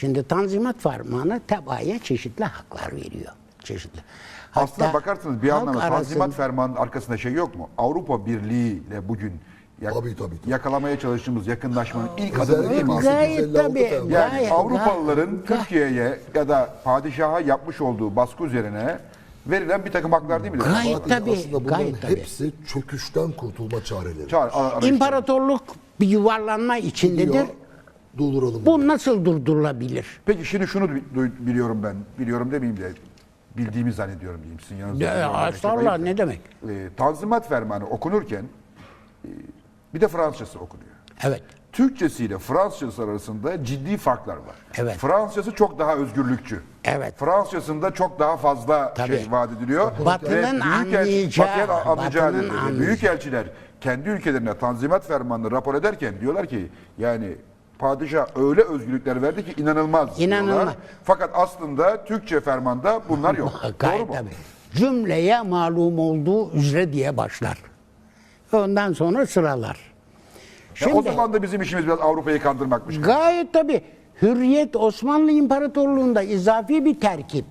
Şimdi Tanzimat Fermanı tebaaya çeşitli haklar veriyor. Çeşitli. Aslına Hatta bakarsanız bir halk anlamda arasında- Tanzimat Fermanı'nın arkasında şey yok mu? Avrupa Birliği ile bugün yak- Tabii, tabii, tabii. yakalamaya çalıştığımız yakınlaşmanın ilk adımı değil mi? Gayet 1856 tabii. Yani gayet- Avrupalıların gayet- Türkiye'ye ya da padişaha yapmış olduğu baskı üzerine verilen bir takım haklar değil mi? Gayet Fatih, tabii, aslında bunların gayet tabii. hepsi çöküşten kurtulma çareleri. Arayışları. İmparatorluk bir yuvarlanma içindedir. Diyor, Durduralım. Bu nasıl durdurulabilir? Peki şimdi şunu biliyorum ben. Biliyorum demeyeyim de bildiğimi zannediyorum diyeyim sizin yanınızda. De, Bilmiyorum, demek çok estağfurullah ayıp. ne demek? Ee, Tanzimat Fermanı okunurken e, bir de Fransızcası okunuyor. Evet. Türkçesi ile Fransızcası arasında ciddi farklar var. Evet. Fransızcası çok daha özgürlükçü. Evet. Fransızcasında çok daha fazla Tabii. şey vaat ediliyor. Batı'nın büyükelçi- anlayacağı, Batı'nın anlayacağı Batı'nın dedi. anlayacağı. Büyükelçiler kendi ülkelerine Tanzimat Fermanı'nı rapor ederken diyorlar ki yani padişah öyle özgürlükler verdi ki inanılmaz. İnanılmaz. diyorlar. Fakat aslında Türkçe fermanda bunlar yok. Doğru Gayet mu? tabii. Cümleye malum olduğu üzere diye başlar. Ondan sonra sıralar. Ya o zaman da bizim işimiz biraz Avrupa'yı kandırmakmış. Gayet tabii. Hürriyet Osmanlı İmparatorluğu'nda izafi bir terkip.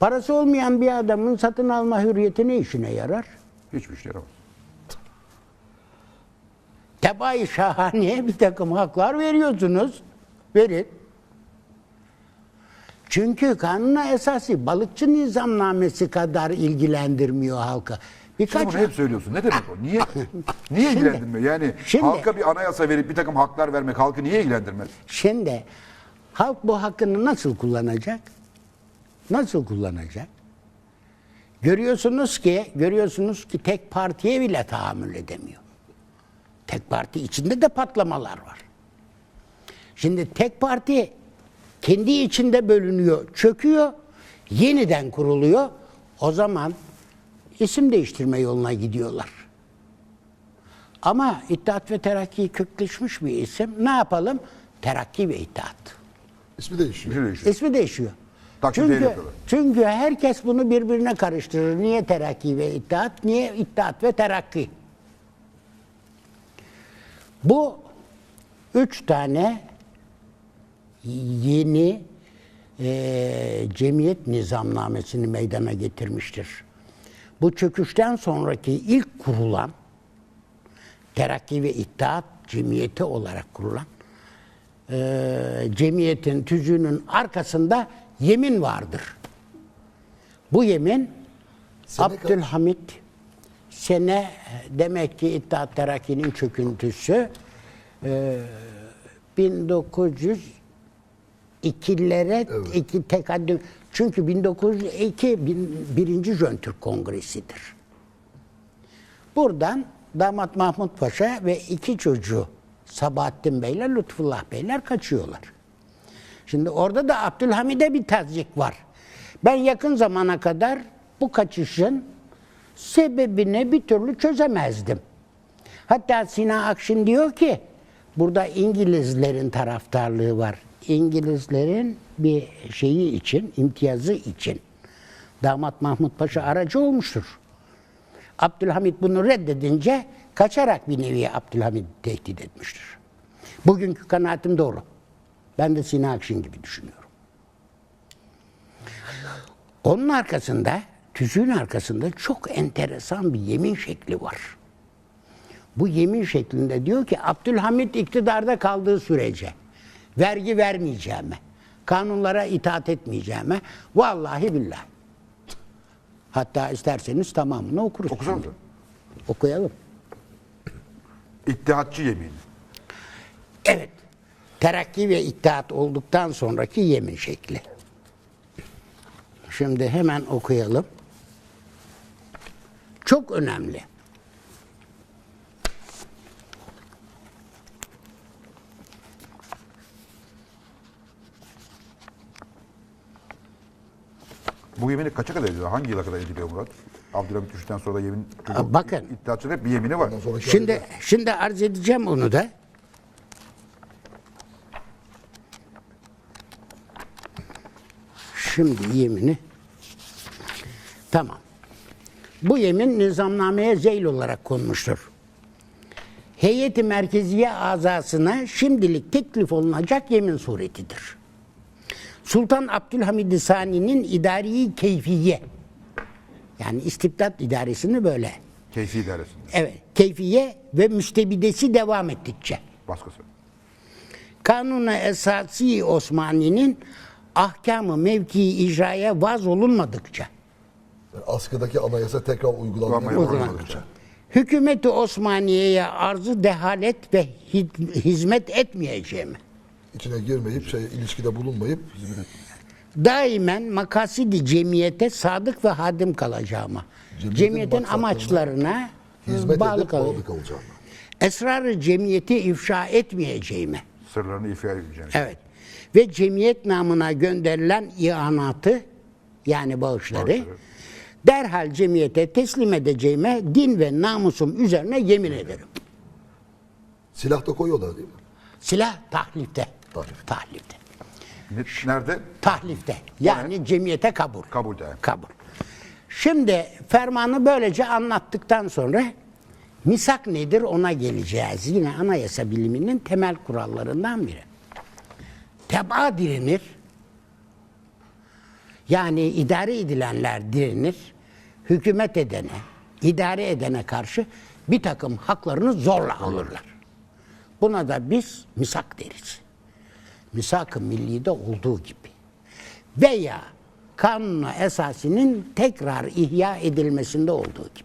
Parası olmayan bir adamın satın alma hürriyeti ne işine yarar? Hiçbir şey yaramaz. Tebaayı şahaneye bir takım haklar veriyorsunuz. Verin. Çünkü kanuna esası balıkçı nizamnamesi kadar ilgilendirmiyor halka. Birkaç bunu hep söylüyorsun. Ne demek o? Niye niye ilgilendirmiyor? Yani şimdi- halka bir anayasa verip bir takım haklar vermek halkı niye ilgilendirmez? Şimdi halk bu hakkını nasıl kullanacak? Nasıl kullanacak? Görüyorsunuz ki, görüyorsunuz ki tek partiye bile tahammül edemiyor. Tek parti içinde de patlamalar var. Şimdi tek parti kendi içinde bölünüyor, çöküyor, yeniden kuruluyor. O zaman isim değiştirme yoluna gidiyorlar. Ama İttihat ve Terakki kökleşmiş bir isim. Ne yapalım? Terakki ve İttihat. İsmi değişiyor. Şey değişiyor. İsmi değişiyor. Çünkü, çünkü herkes bunu birbirine karıştırır. Niye terakki ve ittihat? Niye ittihat ve terakki? Bu üç tane yeni eee, cemiyet nizamnamesini meydana getirmiştir. Bu çöküşten sonraki ilk kurulan Terakki ve İttihat Cemiyeti olarak kurulan eee, cemiyetin tüzüğünün arkasında yemin vardır. Bu yemin Sene kaç? Abdülhamit sene demek ki İttihat Terakki'nin çöküntüsü eee 1902'lere iki tekaddüm çünkü 1902 bin- birinci Jön Türk Kongresi'dir. Buradan damat Mahmut Paşa ve iki çocuğu Sabahattin Beyler, Lütfullah Beyler kaçıyorlar. Şimdi orada da Abdülhamid'e bir tazyik var. Ben yakın zamana kadar bu kaçışın sebebini bir türlü çözemezdim. Hatta Sina Akşin diyor ki burada İngilizlerin taraftarlığı var. İngilizlerin bir şeyi için, imtiyazı için damat Mahmut Paşa aracı olmuştur. Abdülhamit bunu reddedince kaçarak bir nevi Abdülhamit tehdit etmiştir. Bugünkü kanaatim doğru. Ben de Sina Akşin gibi düşünüyorum. Onun arkasında, tüzüğün arkasında çok enteresan bir yemin şekli var. Bu yemin şeklinde diyor ki Abdülhamit iktidarda kaldığı sürece vergi vermeyeceğime, kanunlara itaat etmeyeceğime vallahi billahi. Hatta isterseniz tamamını okuruz. Okusana şimdi. Okuyalım. İttihatçı yemin. Evet. Terakki ve ittihat olduktan sonraki yemin şekli. Şimdi hemen okuyalım. Çok önemli. Bu yemini kaça kadar ediliyor? Hangi yıla kadar ediliyor Murat? Abdülhamit düştükten sonra da yemin... Bakın. İttihatçıda hep bir yemini var. Şimdi şimdi arz edeceğim onu da. Şimdi yemini. Tamam. Bu yemin nizamnameye zeyl olarak konmuştur. Heyeti merkeziye azasına şimdilik teklif olunacak yemin suretidir. Sultan Abdülhamid Sani'nin idari keyfiye yani istibdat idaresini böyle Keyfi idaresinde. evet keyfiye ve müstebidesi devam ettikçe Baskısı. Kanuna Esasi Osmani'nin ahkamı mevki icraya vaz olunmadıkça Yani askıdaki anayasa tekrar uygulanmaya hükümeti Osmaniye'ye arzı dehalet ve hi- hizmet etmeyeceğimi İçine girmeyip şey ilişkide bulunmayıp daimen makasidi cemiyete sadık ve hadim kalacağıma. Cemiyetin Cemiyetin amaçlarına hizmet bağlı edip kalacağım. bağlı kalacağım. Esrarı cemiyeti ifşa etmeyeceğime. Sırlarını ifade edeceğim. Evet. Ve cemiyet namına gönderilen ianatı yani bağışları Bağışları. Derhal cemiyete teslim edeceğime din ve namusum üzerine yemin ederim. Silah da koyuyorlar değil mi? Silah tahlifte. Tahlifte. Tahlifte. Ne- Nerede? Tahlifte. Yani cemiyete kabul. Kabulde. Kabul. Şimdi fermanı böylece anlattıktan sonra misak nedir ona geleceğiz. Yine anayasa biliminin temel kurallarından biri. Tebaa direnir. Yani idare edilenler direnir. Hükümet edene, idare edene karşı bir takım haklarını zorla alırlar. Buna da biz misak deriz. Misak-ı millide olduğu gibi. Veya kanuna esasının tekrar ihya edilmesinde olduğu gibi.